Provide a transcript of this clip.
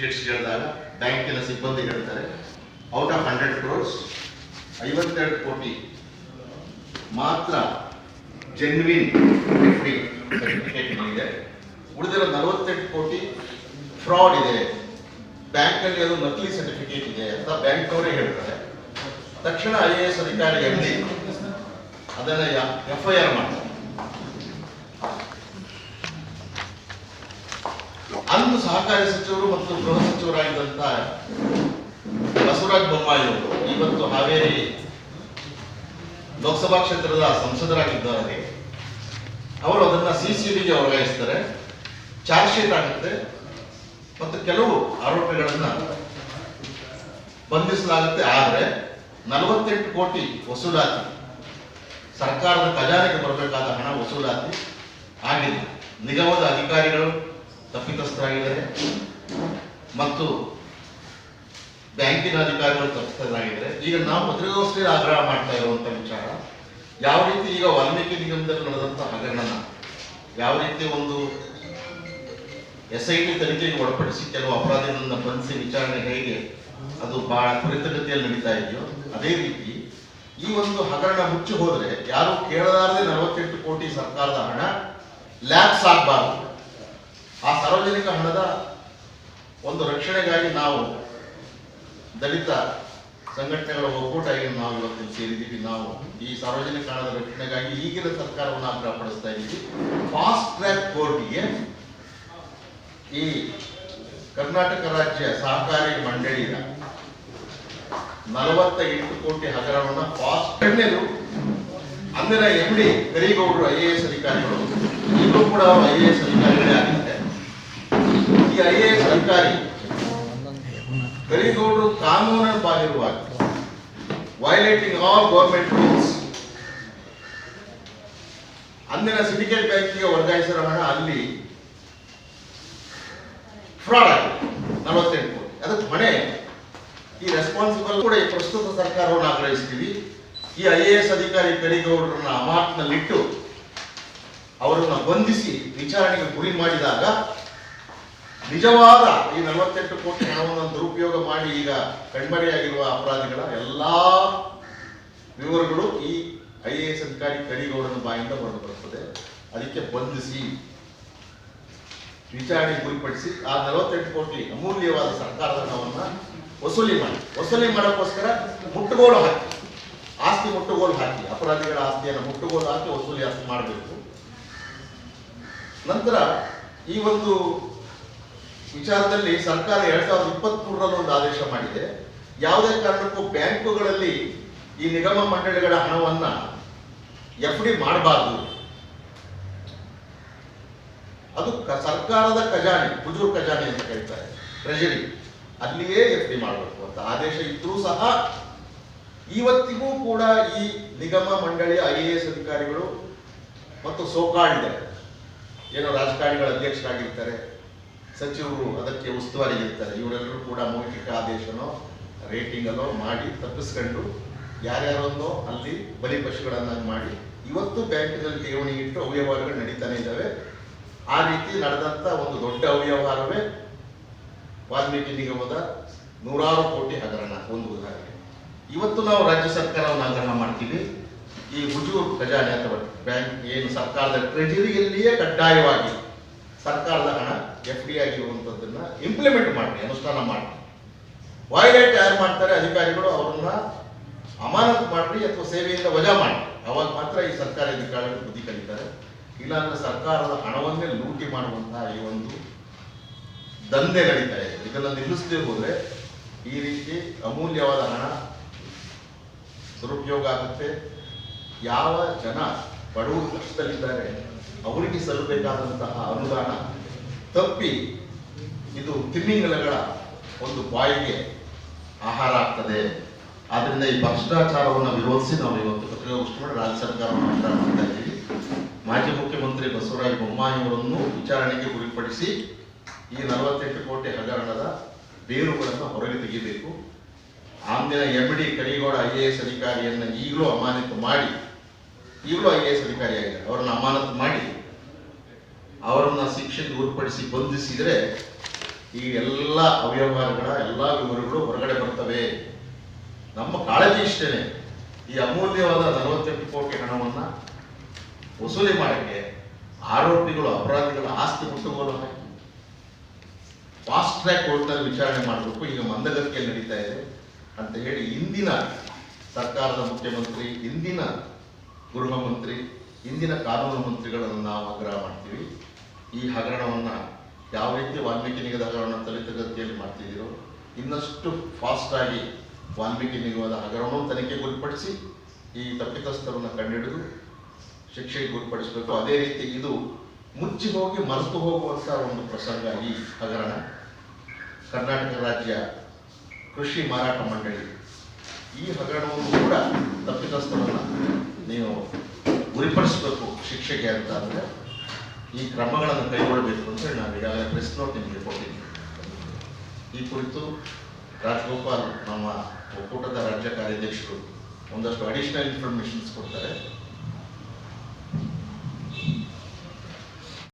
Certificates ಹೇಳಿದಾಗ ಬ್ಯಾಂಕಿನ ಸಿಬ್ಬಂದಿ ಹೇಳ್ತಾರೆ ಔಟ್ ಆಫ್ ಹಂಡ್ರೆಡ್ ಕ್ರೋರ್ಸ್ ಐವತ್ತೆರಡು ಕೋಟಿ ಮಾತ್ರ ಜೆನ್ವಿನ್ ಸರ್ಟಿಫಿಕೇಟ್ ಇದೆ ಉಳಿದಿರೋ ನಲವತ್ತೆಂಟು ಕೋಟಿ ಫ್ರಾಡ್ ಇದೆ. ಬ್ಯಾಂಕಲ್ಲಿ ಅದು ನಕಲಿ ಸರ್ಟಿಫಿಕೇಟ್ ಇದೆ ಅಂತ ಬ್ಯಾಂಕ್ ಬ್ಯಾಂಕ್ನವರೇ ಹೇಳ್ತಾರೆ. ತಕ್ಷಣ ಐ ಎ ಎಸ್ ಅಧಿಕಾರಿ ಎಂ ಡಿ ಅದನ್ನ ಎಫ್ ಐ ಆರ್ ಮಾಡ್ತಾರೆ. ಅಂದು ಸಹಕಾರಿ ಸಚಿವರು ಮತ್ತು ಗೃಹ ಸಚಿವರಾಗಿದ್ದಂಥ ಬಸವರಾಜ ಬೊಮ್ಮಾಯಿ ಅವರು ಇವತ್ತು ಹಾವೇರಿ ಲೋಕಸಭಾ ಕ್ಷೇತ್ರದ ಸಂಸದರಾಗಿದ್ದಾರೆ. ಅವರು ಅದನ್ನ ಸಿ ಸಿ ಡಿಗೆ ವರ್ಗಾಯಿಸ್ತಾರೆ. ಚಾರ್ಜ್ ಶೀಟ್ ಆಗುತ್ತೆ. ಮತ್ತು ಕೆಲವು ಆರೋಪಿಗಳನ್ನ ಬಂಧಿಸಲಾಗುತ್ತೆ. ಆದರೆ ನಲವತ್ತೆಂಟು ಕೋಟಿ ವಸೂಲಾತಿ, ಸರ್ಕಾರದ ಖಜಾನೆಗೆ ಬರಬೇಕಾದ ಹಣ ವಸೂಲಾತಿ ಆಗಿದೆ. ನಿಗಮದ ಅಧಿಕಾರಿಗಳು ತಪ್ಪಿತಸ್ಥರಾಗಿದ್ದಾರೆ. ಮತ್ತು ಬ್ಯಾಂಕಿನ ಅಧಿಕಾರಿಗಳು ತಪ್ಪಿತರಾಗಿದ್ದಾರೆ ಈಗ ನಾವು ಪತ್ರಿಕಾಗೋಷ್ಠಿಯಲ್ಲಿ ಆಗ್ರಹ ಮಾಡ್ತಾ ಇರುವಂತ ವಿಚಾರ, ಯಾವ ರೀತಿ ಈಗ ವಾಲ್ಮೀಕಿ ನಿಗಮದಲ್ಲಿ ನಡೆದಂತ ಹಗರಣನ ಯಾವ ರೀತಿ ಒಂದು ಎಸ್ ಐ ಟಿ ತನಿಖೆಗೆ ಒಳಪಡಿಸಿ ಕೆಲವು ಅಪರಾಧಿಗಳನ್ನ ಬಂಧಿಸಿ ವಿಚಾರಣೆ ಹೇಗೆ ಅದು ಬಹಳ ತ್ವರಿತಗತಿಯಲ್ಲಿ ನಡೀತಾ ಇದೆಯೋ, ಅದೇ ರೀತಿ ಈ ಒಂದು ಹಗರಣ ಮುಚ್ಚಿ ಹೋದ್ರೆ ಯಾರು ಕೇಳಲಾರದೆ ನಲವತ್ತೆಂಟು ಕೋಟಿ ಸರ್ಕಾರದ ಹಣ ಲ್ಯಾಬ್ಸ್ ಆಗಬಾರ್ದು. ಆ ಸಾರ್ವಜನಿಕ ಹಣದ ಒಂದು ರಕ್ಷಣೆಗಾಗಿ ನಾವು ದಲಿತ ಸಂಘಟನೆಗಳ ಒಕ್ಕೂಟಾಗಿ ನಾವು ಇವತ್ತು ಸೇರಿದ್ದೀವಿ. ನಾವು ಈ ಸಾರ್ವಜನಿಕ ಹಣದ ರಕ್ಷಣೆಗಾಗಿ ಈಗಿನ ಸರ್ಕಾರವನ್ನು ಆಗ್ರಹಪಡಿಸ್ತಾ ಇದ್ದೀವಿ. ಫಾಸ್ಟ್ ಟ್ರ್ಯಾಕ್ ಕೋರ್ಟ್ಗೆ ಈ ಕರ್ನಾಟಕ ರಾಜ್ಯ ಸಹಕಾರಿ ಮಂಡಳಿಯ ನಲವತ್ತ ಎಂಟು ಕೋಟಿ ಹಗರಣವನ್ನು ಫಾಸ್ಟ್ ಕಣ್ಣೆದು ಅಂದಿನ ಎಂ ಡಿ ಕರಿಗೌಡರು ಐ ಎ ಎಸ್ ಅಧಿಕಾರಿಗಳು ಈಗಲೂ ಕೂಡ I A S violating all government rules ಅಂದಿನ ಸಿಂಡಿಕೇಟ್ ಬ್ಯಾಂಕಿಗೆ ವರ್ಗಾಯಿಸಿರೋ ಹಣ ಅಲ್ಲಿ ಫ್ರಾಡ್ ಆಗಿದೆ. ನಲವತ್ತೆಂಟು ಕೋಟಿ. ಅದಕ್ಕೆ ಹೊಣೆ ಈ ರೆಸ್ಪಾನ್ಸಿಬಲ್ ಕೂಡ ಈ ಪ್ರಸ್ತುತ ಸರ್ಕಾರವನ್ನು ಆಗ್ರಹಿಸ್ತೀವಿ. ಈ ಐ ಎ ಎಸ್ ಅಧಿಕಾರಿ ಕರಿಗೌಡರನ್ನ ಅಮಾನತ್ನಲ್ಲಿಟ್ಟು ಅವರನ್ನ ಬಂಧಿಸಿ ವಿಚಾರಣೆಗೆ ಗುರಿ ಮಾಡಿದಾಗ ನಿಜವಾದ ಈ ನಲವತ್ತೆಂಟು ಕೋಟಿ ಹಣವನ್ನು ದುರುಪಯೋಗ ಮಾಡಿ ಈಗ ಕಣ್ಮರೆಯಾಗಿರುವ ಅಪರಾಧಿಗಳ ಎಲ್ಲಾ ವಿವರಗಳು ಈ ಐ ಎ ಎಸ್ ಅಧಿಕಾರಿ ಕರಿಗೌಡನ ಬಾಯಿಂದ ಹೊರಬರುತ್ತದೆ ಅದಕ್ಕೆ ಬಂಧಿಸಿ ವಿಚಾರಣೆ ಗುರಿಪಡಿಸಿ ಆ ನಲವತ್ತೆಂಟು ಕೋಟಿ ಅಮೂಲ್ಯವಾದ ಸರ್ಕಾರದ ಹಣವನ್ನ ವಸೂಲಿ ಮಾಡಿ. ವಸೂಲಿ ಮಾಡೋಕ್ಕೋಸ್ಕರ ಮುಟ್ಟುಗೋಲು ಹಾಕಿ. ಆಸ್ತಿ ಮುಟ್ಟುಗೋಲು ಹಾಕಿ. ಅಪರಾಧಿಗಳ ಆಸ್ತಿಯನ್ನು ಮುಟ್ಟುಗೋಲು ಹಾಕಿ ವಸೂಲಿ ಆಸ್ತಿ ಮಾಡಬೇಕು. ನಂತರ ಈ ಒಂದು ವಿಚಾರದಲ್ಲಿ ಸರ್ಕಾರ ಎರಡ್ ಸಾವಿರದ ಇಪ್ಪತ್ತ್ ಮೂರರಲ್ಲಿ ಒಂದು ಆದೇಶ ಮಾಡಿದೆ. ಯಾವುದೇ ಕಾರಣಕ್ಕೂ ಬ್ಯಾಂಕುಗಳಲ್ಲಿ ಈ ನಿಗಮ ಮಂಡಳಿಗಳ ಹಣವನ್ನ ಎಫ್ ಡಿ ಮಾಡಬಾರ್ದು. ಅದು ಸರ್ಕಾರದ ಖಜಾನೆ ಹುಜೂರ್ ಖಜಾನೆ ಅಂತ ಕರೀತಾರೆ ಟ್ರೆಜರಿ ಅಲ್ಲಿಯೇ ಎಫ್ ಡಿ ಮಾಡಬೇಕು ಅಂತ ಆದೇಶ ಇದ್ರೂ ಸಹ ಇವತ್ತಿಗೂ ಕೂಡ ಈ ನಿಗಮ ಮಂಡಳಿಯ ಐ ಎ ಎಸ್ ಅಧಿಕಾರಿಗಳು ಮತ್ತು ಸೋಕಾಳಿದೆ, ಏನೋ ರಾಜಕಾರಣಿಗಳ ಅಧ್ಯಕ್ಷರಾಗಿರ್ತಾರೆ. ಸಚಿವರು ಅದಕ್ಕೆ ಉಸ್ತುವಾರಿ ಇರ್ತಾರೆ ಇವರೆಲ್ಲರೂ ಕೂಡ ಮೌಖಿಕ ಆದೇಶನೋ ರೇಟಿಂಗಲ್ಲೋ ಮಾಡಿ ತಪ್ಪಿಸ್ಕೊಂಡು ಯಾರ್ಯಾರೊಂದೋ ಅಲ್ಲಿ ಬಲಿಪಶುಗಳನ್ನಾಗಿ ಮಾಡಿ ಇವತ್ತು ಬ್ಯಾಂಕಿನಲ್ಲಿ ಠೇವಣಿ ಇಟ್ಟು ಅವ್ಯವಹಾರಗಳು ನಡೀತಾನೆ ಇದ್ದಾವೆ. ಆ ರೀತಿ ನಡೆದಂತ ಒಂದು ದೊಡ್ಡ ಅವ್ಯವಹಾರವೇ ವಾಲ್ಮೀಕಿ ನಿಗಮದ ನೂರಾರು ಕೋಟಿ ಹಗರಣ. ಒಂದು ಉದಾಹರಣೆ. ಇವತ್ತು ನಾವು ರಾಜ್ಯ ಸರ್ಕಾರವನ್ನು ಆಗ್ರಹ ಮಾಡ್ತೀವಿ. ಈ ಹುಜೂರ್ ಖಜಾನೆ ಅಥವಾ ಬ್ಯಾಂಕ್ ಏನು ಸರ್ಕಾರದ ಟ್ರೆಜರಿಯಲ್ಲಿಯೇ ಕಡ್ಡಾಯವಾಗಿ ಸರ್ಕಾರದ ಹಣ ಎಫ್ ಡಿ ಆಗಿರುವಂಥದ್ದನ್ನ ಇಂಪ್ಲಿಮೆಂಟ್ ಮಾಡಿ ಅನುಷ್ಠಾನ ಮಾಡಿ ವಾಯ್ಲೇಟ್ ಯಾರು ಮಾಡ್ತಾರೆ, ಅಧಿಕಾರಿಗಳು ಅವರನ್ನ ಅಮಾನತು ಮಾಡ್ರಿ ಅಥವಾ ಸೇವೆಯಿಂದ ವಜಾ ಮಾಡಿ ಅವಾಗ ಮಾತ್ರ ಈ ಸರ್ಕಾರಿ ಅಧಿಕಾರಿಗಳು ಬುದ್ಧಿ ಕಲಿತಾರೆ. ಇಲ್ಲಾಂದ್ರೆ ಸರ್ಕಾರದ ಹಣವನ್ನೇ ಲೂಟಿ ಮಾಡುವಂತಹ ಈ ಒಂದು ದಂಧೆ ನಡೀತಾ ಇದೆ. ಇದನ್ನ ನಿಲ್ಲಿಸದೇ ಹೋದ್ರೆ ಈ ರೀತಿ ಅಮೂಲ್ಯವಾದ ಹಣ ದುರುಪಯೋಗ ಆಗುತ್ತೆ. ಯಾವ ಜನ ಬಡವರು ಕಷ್ಟದಲ್ಲಿದ್ದಾರೆ, ಅವರಿಗೆ ಸಲ್ಲಬೇಕಾದಂತಹ ಅನುದಾನ ತಪ್ಪಿ ಇದು ತಿಮ್ಮಿಂಗಲಗಳ ಒಂದು ಬಾಯಿಗೆ ಆಹಾರ ಆಗ್ತದೆ. ಆದ್ರಿಂದ ಈ ಭ್ರಷ್ಟಾಚಾರವನ್ನು ವಿರೋಧಿಸಿ ನಾವು ಇವತ್ತು ಪತ್ರಿಕಾಗೋಷ್ಠಿ ಮಾಡಿ ರಾಜ್ಯ ಆಗ್ರಹ ಮಾಡ್ತಾ ಮಾಜಿ ಮುಖ್ಯಮಂತ್ರಿ ಬಸವರಾಜ ಬೊಮ್ಮಾಯಿ ಅವರನ್ನು ವಿಚಾರಣೆಗೆ ಗುರಿಪಡಿಸಿ ಈ ನಲವತ್ತೆಂಟು ಕೋಟಿ ಹಗರಣದ ಬೇರುಗಳನ್ನು ಹೊರಗೆ ತೆಗಿಬೇಕು. ಅಂದಿನ M D Karigowda I A S ಅಧಿಕಾರಿಯನ್ನು ಈಗಲೂ ಅಮಾನತು ಮಾಡಿ, ಈಗಲೂ ಐ ಎ ಎಸ್ ಅಧಿಕಾರಿಯಾಗಿದ್ದಾರೆ. ಅವರನ್ನು ಅಮಾನತು ಮಾಡಿ ಅವರನ್ನ ಶಿಕ್ಷೆಗೆ ಗುರುಪಡಿಸಿ ಬಂಧಿಸಿದರೆ ಈ ಎಲ್ಲ ಅವ್ಯವಹಾರಗಳ, ಎಲ್ಲ ವಿವರಗಳು ಹೊರಗಡೆ ಬರ್ತವೆ. ನಮ್ಮ ಕಾಳಜಿ ಇಷ್ಟೇನೆ. ಈ ಅಮೂಲ್ಯವಾದ ನಲವತ್ತೆಂಟು ಕೋಟಿ ಹಣವನ್ನ ವಸೂಲಿ ಮಾಡಕ್ಕೆ ಆರೋಪಿಗಳು, ಅಪರಾಧಿಗಳ ಆಸ್ತಿ ಮುಟ್ಟುಗೋಲು ಹಾಕಿ. ಫಾಸ್ಟ್ ಟ್ರ್ಯಾಕ್ ಕೋರ್ಟ್ನಲ್ಲಿ ವಿಚಾರಣೆ ಮಾಡಬೇಕು. ಈಗ ಮಂದಗತಿಯಲ್ಲಿ ನಡೀತಾ ಇದೆ ಅಂತ ಹೇಳಿ ಇಂದಿನ ಸರ್ಕಾರದ ಮುಖ್ಯಮಂತ್ರಿ, ಇಂದಿನ ಗೃಹ ಮಂತ್ರಿ, ಇಂದಿನ ಕಾನೂನು ಮಂತ್ರಿಗಳನ್ನು ನಾವು ಆಗ್ರಹ ಮಾಡ್ತೀವಿ. ಈ ಹಗರಣವನ್ನ ಯಾವ ರೀತಿ ವಾಲ್ಮೀಕಿ ನಿಗದ ಹಗರಣ ತ್ವರಿತಗತಿಯಲ್ಲಿ ಮಾಡ್ತಿದ್ದೀರೋ, ಇನ್ನಷ್ಟು ಫಾಸ್ಟ್ ಆಗಿ ವಾಲ್ಮೀಕಿ ನಿಗಮದ ಹಗರಣವನ್ನು ತನಿಖೆ ಗುರಿಪಡಿಸಿ ಈ ತಪ್ಪಿತಸ್ಥರನ್ನು ಕಂಡುಹಿಡಿದು ಶಿಕ್ಷೆಗೆ ಗುರಿಪಡಿಸಬೇಕು. ಅದೇ ರೀತಿ ಇದು ಮುಚ್ಚಿ ಹೋಗಿ ಮರೆತು ಹೋಗುವಂತ ಒಂದು ಪ್ರಸಂಗ ಈ ಹಗರಣ. ಕರ್ನಾಟಕ ರಾಜ್ಯ ಕೃಷಿ ಮಾರಾಟ ಮಂಡಳಿ ಈ ಹಗರಣವನ್ನು ಕೂಡ ತಪ್ಪಿತಸ್ಥರನ್ನು ನೀವು ಗುರಿಪಡಿಸಬೇಕು ಶಿಕ್ಷೆಗೆ ಅಂತ ಅಂದ್ರೆ. ಈ ಕ್ರಮಗಳನ್ನು ಕೈಗೊಳ್ಳಬೇಕು ಅಂತ ಹೇಳಿ ನಾವು ಈಗಾಗಲೇ ಪ್ರೆಸ್ ನೋಟ್ ನಿಮಗೆ ಕೊಟ್ಟಿದ್ದೀನಿ. ಈ ಕುರಿತು ರಾಜಗೋಪಾಲ್ ನಮ್ಮ ಒಕ್ಕೂಟದ ರಾಜ್ಯ ಕಾರ್ಯಾಧ್ಯಕ್ಷರು ಒಂದಷ್ಟು ಅಡಿಷನಲ್ ಇನ್ಫಾರ್ಮೇಶನ್ಸ್ ಕೊಡ್ತಾರೆ.